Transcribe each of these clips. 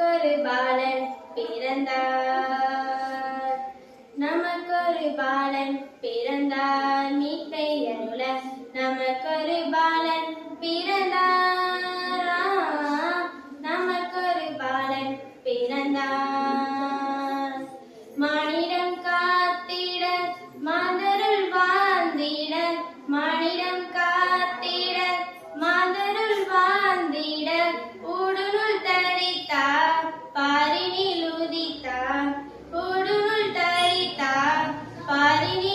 நமக்கொரு பாலன் பிறந்தார். நமக்கொரு பாலன் பிறந்தார். மீட்டை அருள நமக்கொரு பாலன் பிறந்தார். நமக்கொரு பாலன் பிறந்தார். மாநிலம் காத்திட மதருள் வாழ்ந்திட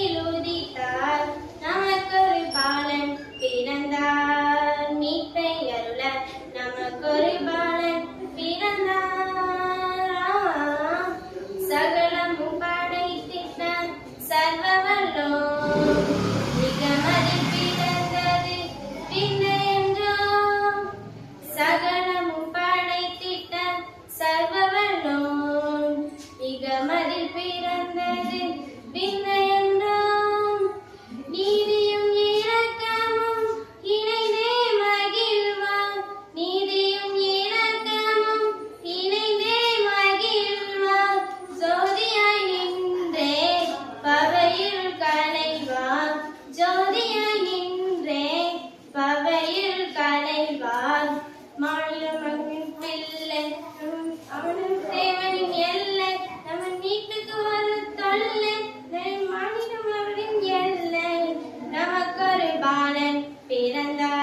எழுதிட்டார் நமக்கொரு பாலன் பிறந்தார். மீட்டை அருள நமக்கொரு பாலன் பிறந்தார் சகலமும் படைத்திட்ட சர்வ வல்லோ பிறந்தது பின்னோ சகலமும் படைத்திட்ட சர்வ வல்லோ இகமதில் பிறந்தது பின்ன പാലൻ പിന്നെന്താ